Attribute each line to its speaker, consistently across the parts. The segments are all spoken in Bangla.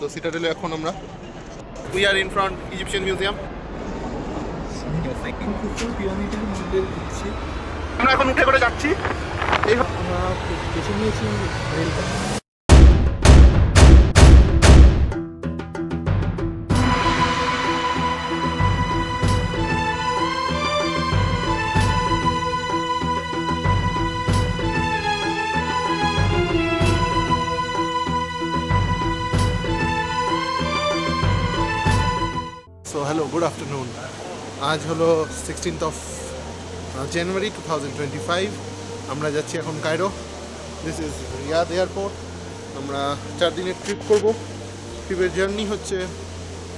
Speaker 1: তো সিটাডেলে এখন আমরা we are in
Speaker 2: front Egyptian museum
Speaker 1: আমরা এখন উঠে করে যাচ্ছি। এই
Speaker 2: পেছনে নিয়েছি
Speaker 1: গুড আফটারনুন আজ হলো sixteenth of January two thousand twenty five আমরা যাচ্ছি এখন Cairo this is Riyadh airport আমরা চার দিনের ট্রিপ করব। ট্রিপের জার্নি হচ্ছে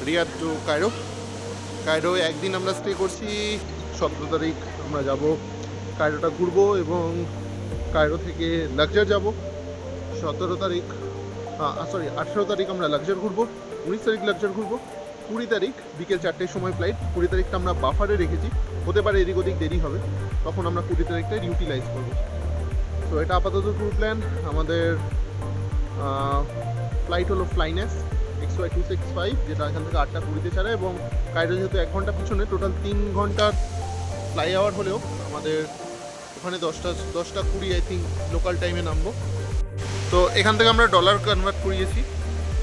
Speaker 1: রিয়াদ টু কায়রো কায়রো একদিন আমরা স্টে করছি। সতেরো তারিখ আমরা যাব কায়রোটা ঘুরবো এবং কায়রো থেকে লাকজার যাব। সতেরো তারিখ সরি আঠেরো তারিখ আমরা লাকজার ঘুরবো। উনিশ তারিখ লাকজার ঘুরবো। কুড়ি তারিখ বিকেল চারটের সময় ফ্লাইট কুড়ি তারিখটা আমরা বাফারে রেখেছি। হতে পারে এদিক ওদিক দেরি হবে। তখন আমরা কুড়ি তারিখটা ইউটিলাইজ করব। তো এটা আপাতত ট্যুর প্ল্যান আমাদের ফ্লাইট হলো flynas X Y two six five যেটা এখান থেকে আটটা কুড়িতে ছাড়ে এবং কায়রো যেহেতু এক ঘণ্টা পিছনে টোটাল তিন ঘণ্টার ফ্লাই আওয়ার হলেও আমাদের ওখানে দশটা দশটা কুড়ি আই থিঙ্ক লোকাল টাইমে নামবো। তো, এখান থেকে আমরা ডলার কনভার্ট করিয়েছি।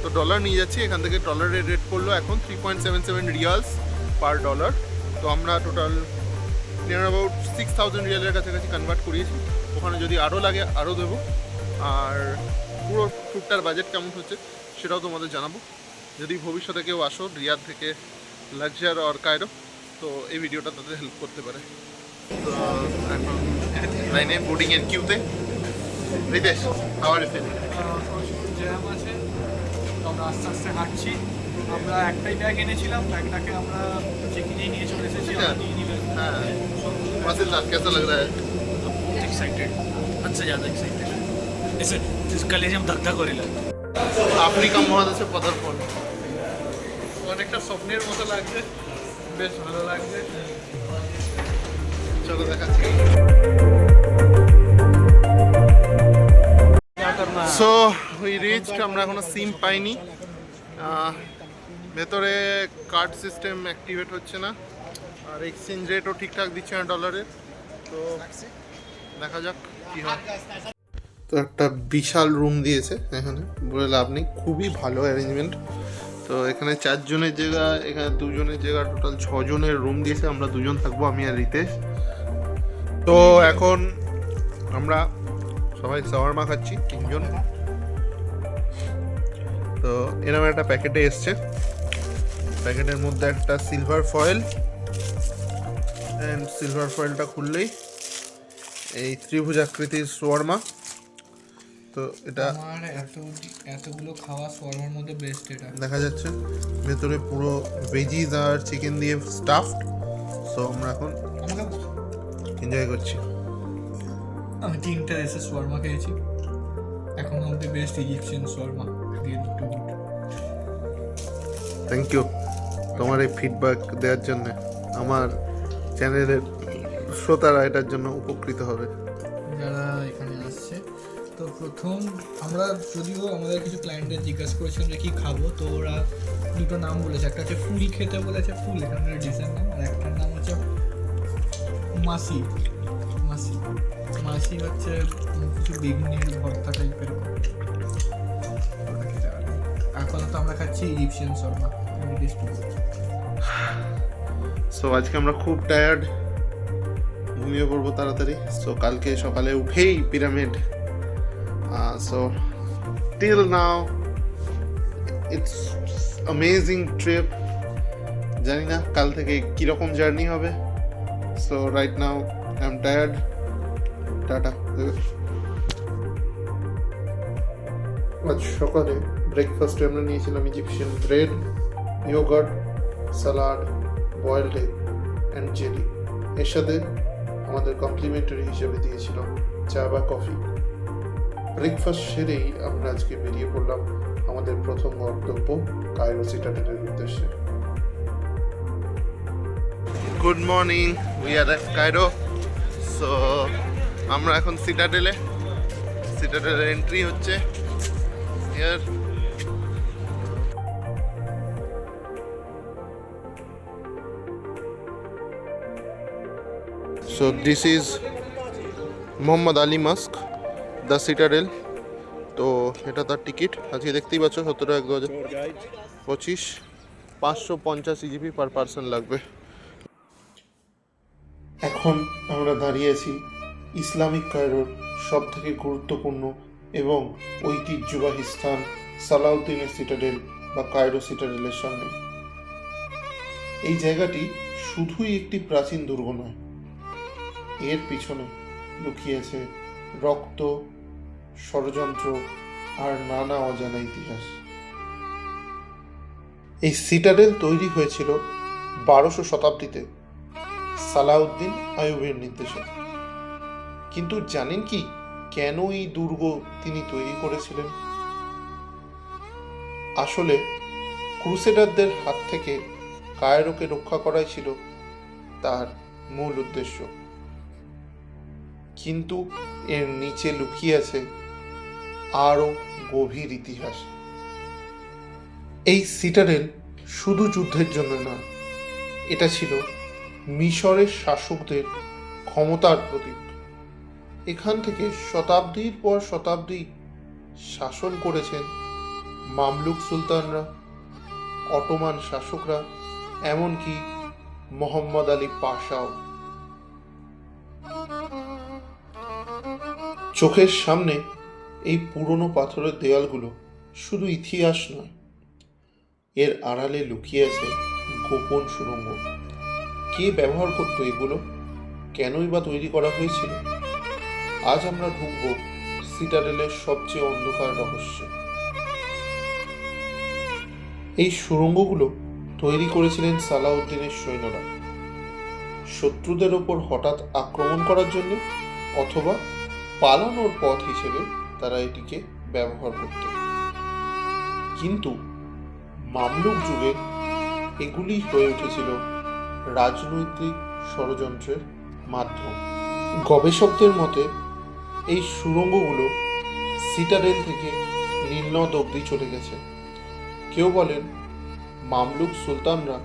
Speaker 1: তো ডলার নিয়ে যাচ্ছি, এখান থেকে ডলারের রেট করল এখন three point seven seven riyals per dollar তো আমরা total near about six thousand রিয়ালের কাছাকাছি কনভার্ট করিয়েছি। ওখানে যদি আরও লাগে, আরও দেবো। আর পুরো ট্যুরটার বাজেট কেমন হচ্ছে, সেটাও তোমাদের জানাব। যদি ভবিষ্যতে কেউ আসো রিয়াদ থেকে লাক্সার অর কায়রো তো এই ভিডিওটা তাদের হেল্প করতে পারে। তো, এখন লাইনে বোর্ডিংয়ের কিউতে রিতেশ হাওয়ার ফিলিং
Speaker 2: জ্যাম আছে। আমরা আস্তে আস্তে হাঁটছি আমরা একটাই ব্যাগ এনেছিলাম ব্যাগটাকে আমরা চেকিংয়ে নিয়ে চলে এসেছি
Speaker 1: হ্যাঁ।
Speaker 2: আমরা নিয়ে নিবেন
Speaker 1: हाँ मासिलदार कैसा लग रहा है
Speaker 3: एक्साइटेड हद से ज़्यादा एक्साइटेड ऐसे इस कलेज हम धक धक हो रही
Speaker 1: আফ্রিকা মহাদেশে পদার্পণ অনেকটা স্বপ্নের মতো লাগছে বেশ ভালো লাগছে চলো দেখাচ্ছি রিচড আমরা এখনও সিম পাইনি। ভেতরে কার্ড সিস্টেম অ্যাক্টিভেট হচ্ছে না, আর এক্সচেঞ্জ রেটও ঠিকঠাক দিচ্ছে না ডলারের তো দেখা যাক কি হয়। তো একটা বিশাল রুম দিয়েছে এখানে, বলে লাভ নেই, খুবই ভালো অ্যারেঞ্জমেন্ট তো এখানে চারজনের জায়গা, এখানে দুজনের জায়গা টোটাল ছজনের রুম দিয়েছে, আমরা দুজন থাকব, আমি আর রিতেশ। তো এখন আমরা সবাই সাওয়ারমা খাচ্ছি, তিনজন। তো এরকম একটা প্যাকেটে এসছে। প্যাকেটের মধ্যে একটা সিলভার ফয়েল অ্যান্ড সিলভার ফয়েলটা খুললেই এই ত্রিভুজ আকৃতির শোয়ারমা তো এটা
Speaker 2: আমার এত এতগুলো খাওয়া শর্মার মধ্যে বেস্ট এটা।
Speaker 1: দেখা যাচ্ছে ভেতরে পুরো ভেজিস আর চিকেন দিয়ে স্টাফড সো আমরা এখন এনজয় করছি।
Speaker 2: আমি তিনটা এসে শর্মা খেয়েছি। এখন অব্দি best Egyptian good
Speaker 1: thank you তোমার এই ফিডব্যাক দেওয়ার জন্য আমার চ্যানেলের শ্রোতারা এটার জন্য উপকৃত হবে।
Speaker 2: যারা এখানে আসছে তো প্রথম আমরা যদিও আমাদের কিছু ক্লায়েন্টদের জিজ্ঞাসা করেছিলাম যে কী খাব তো ওরা দুটো নাম বলেছে একটা হচ্ছে ফুল খেতে বলেছে ফুল এখানকার ডিশের নাম আর একটার নাম হচ্ছে মাসি মাসি মাসি হচ্ছে কিছু বেগুনের ভর্তা টাইপের ওটা খেতে পারে আপাতত আমরা খাচ্ছি ইজিপশিয়ান শর্মা
Speaker 1: সো আজকে আমরা খুব টায়ার্ড ঘুমিয়ে পড়ব তাড়াতাড়ি। সো কালকে সকালে উঠেই pyramid so till now it's amazing trip জানি না কাল থেকে কীরকম জার্নি হবে। So right now I am tired tata. আজ সকালে ব্রেকফাস্টে আমরা নিয়েছিলাম Egyptian bread yoghurt salad boiled egg and jelly এর সাথে আমাদের কমপ্লিমেন্টারি হিসেবে দিয়েছিল চা বা কফি ব্রেকফাস্ট সেরেই আমরা আজকে বেরিয়ে পড়লাম আমাদের প্রথম গন্তব্য কায়রো সিটাডেলের উদ্দেশ্যে। Good morning we are at Cairo so আমরা এখন সিটাডেলে সিটাডেলের এন্ট্রি হচ্ছে। here. So, this is Mohammad Ali mosque the citadel তো এটা তার টিকিট আজকে দেখতেই পাচ্ছ, সতেরো এক দু হাজার পঁচিশ, পাঁচশো পঞ্চাশ জিবি পার পার্সন লাগবে। এখন আমরা দাঁড়িয়েছি ইসলামিক কায়রোর সব থেকে গুরুত্বপূর্ণ এবং ঐতিহ্যবাহী স্থান সালাউদ্দিনের সিটাডেল বা কায়রো সিটাডেলের সামনে। এই জায়গাটি শুধুই একটি প্রাচীন দুর্গ নয়, এর পিছনে লুকিয়ে আছে রক্ত, ষড়যন্ত্র আর নানা অজানা ইতিহাস। এই সিটাডেল তৈরি হয়েছিল বারোশো শতাব্দীতে সালাউদ্দিন আয়ুবের নির্দেশে। কিন্তু জানেন কি? কেন এই দুর্গ তিনি তৈরি করেছিলেন? আসলে, ক্রুসেডারদের হাত থেকে কায়রোকে রক্ষা করাই ছিল তার মূল উদ্দেশ্য। কিন্তু এর নিচে লুকিয়ে আছে আরও গভীর ইতিহাস। এই সিটাডেল শুধু যুদ্ধের জন্য না, এটা ছিল মিশরের শাসকদের ক্ষমতার প্রতীক। এখান থেকে শতাব্দীর পর শতাব্দী শাসন করেছেন মামলুক সুলতানরা, অটোমান শাসকরা, এমনকি মোহাম্মদ আলী পাশাও। চোখের সামনে এই পুরনো পাথরের দেয়ালগুলো শুধু ইতিহাস নয়, এর আড়ালে লুকিয়ে আছে গোপন সুড়ঙ্গ। কে ব্যবহার করতো এগুলো? কেনই বা তৈরি করা হয়েছিল? আজ আমরা ঢুকব সিটাডেলের সবচেয়ে অন্ধকার রহস্যে। এই সুড়ঙ্গগুলো তৈরি করেছিলেন সালাউদ্দিনের সৈন্যরা। শত্রুদের ওপর হঠাৎ আক্রমণ করার জন্য অথবা পালানোর পথ হিসেবে তারা এটিকে ব্যবহার করত। কিন্তু মামলুক যুগে এগুলি হয়ে উঠেছিল রাজনৈতিক ষড়যন্ত্রের মাধ্যম। গবেষকদের মতে এই সুড়ঙ্গগুলো সিটাডেল থেকে নীলনদ অবধি চলে গেছে। কেউ বলেন, মামলুক সুলতানরা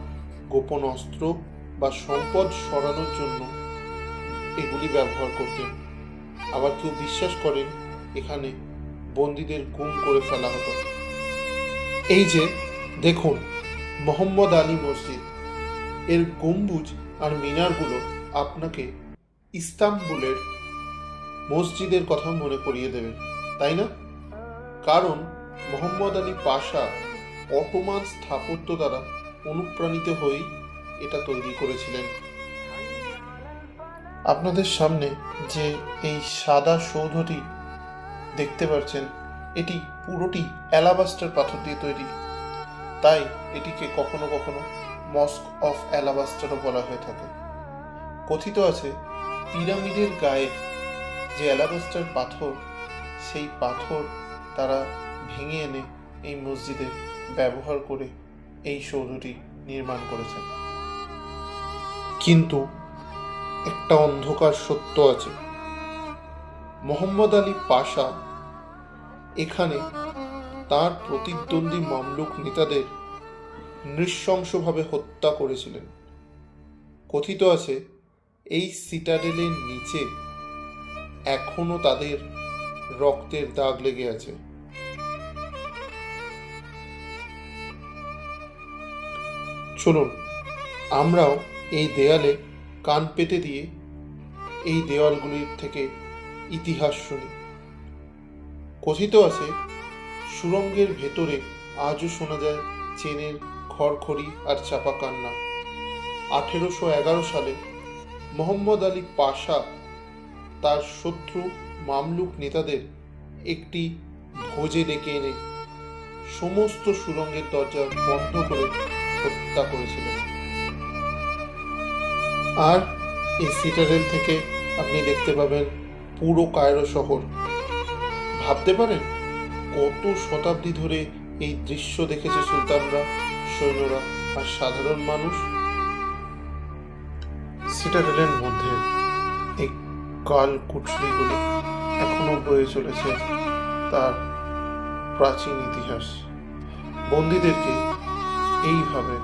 Speaker 1: গোপন অস্ত্র বা সম্পদ সরানোর জন্য এগুলি ব্যবহার করতেন। আবার কেউ বিশ্বাস করেন, এখানে বন্দীদের গুম করে ফেলা হতো। এই যে, দেখুন, মোহাম্মদ আলী মসজিদ। এর গম্বুজ আর মিনারগুলো আপনাকে ইস্তাম্বুলের মসজিদের কথা মনে করিয়ে দেবে তাই না? কারণ মোহাম্মদ আলী পাশা অটোমান স্থাপত্য দ্বারা অনুপ্রাণিত হয়েই এটা তৈরি করেছিলেন। আপনাদের সামনে যে এই সাদা সৌধটি দেখতে পাচ্ছেন এটি পুরোটি অ্যালাবাস্টার পাথর দিয়ে তৈরি। তাই এটিকে কখনো কখনো মস্ক অফ অ্যালাবাস্টারও বলা হয়ে থাকে। কথিত আছে, পিরামিডের গায়ে যে অ্যালাবাস্টার পাথর, সেই পাথর তারা ভেঙে এনে এই মসজিদে ব্যবহার করে এই সৌধটি নির্মাণ করেছেন। কিন্তু একটা অন্ধকার সত্য আছে। মোহাম্মদ আলী পাশা এখানে তার প্রতিদ্বন্দ্বী মামলুক নেতাদের নৃশংসভাবে হত্যা করেছিলেন। কথিত আছে, এই সিটাডেলের নিচে এখনও তাদের রক্তের দাগ লেগে আছে। চলুন, আমরাও এই দেয়ালে কান পেতে দিয়ে এই দেওয়ালগুলির থেকে ইতিহাস শুনি। কথিত আছে, সুরঙ্গের ভেতরে আজও শোনা যায় চেনের খড়খড়ি আর চাপা কান্না। আঠেরোশো এগারো সালে মোহাম্মদ আলী পাশা তার শত্রু মামলুক নেতাদের একটি ভোজে ডেকে এনে সমস্ত সুরঙ্গের দরজা বন্ধ করে হত্যা করেছিলেন। আর এই সিটাডেল থেকে আপনি দেখতে পাবেন পুরো কায়রো শহর। ভাবতে পারেন, কত শতাব্দী ধরে এই দৃশ্য দেখেছে সুলতানরা, সৈন্যরা আর সাধারণ মানুষ? সিটাডেলের মধ্যে এই কাল কুঠরিগুলো এখনও বয়ে চলেছে তার প্রাচীন ইতিহাস। বন্দীদেরকে এইভাবে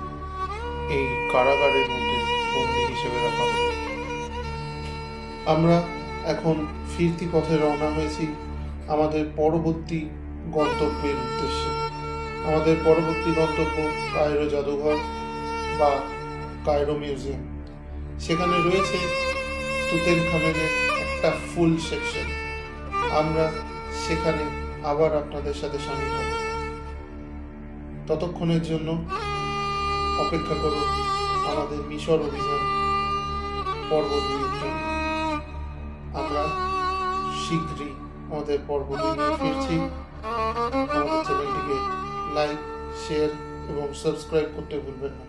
Speaker 1: এই কারাগারের মধ্যে বন্দী হিসেবে রাখা হয় আমরা এখন ফিরতি পথে রওনা হয়েছি আমাদের পরবর্তী গন্তব্যের উদ্দেশ্যে। আমাদের পরবর্তী গন্তব্য কায়রো জাদুঘর বা কায়রো মিউজিয়াম। সেখানে রয়েছে তুতেন খামেনের একটা ফুল সেকশন আমরা সেখানে আবার আপনাদের সাথে সামিল হব। ততক্ষণের জন্য অপেক্ষা করুন আমাদের মিশর অভিযান পর্ব আমরা শীঘ্রই আমাদের পর্ব দুই নিয়ে ফিরছি। আমাদের চ্যানেলটিকে লাইক শেয়ার এবং সাবস্ক্রাইব করতে ভুলবেন না।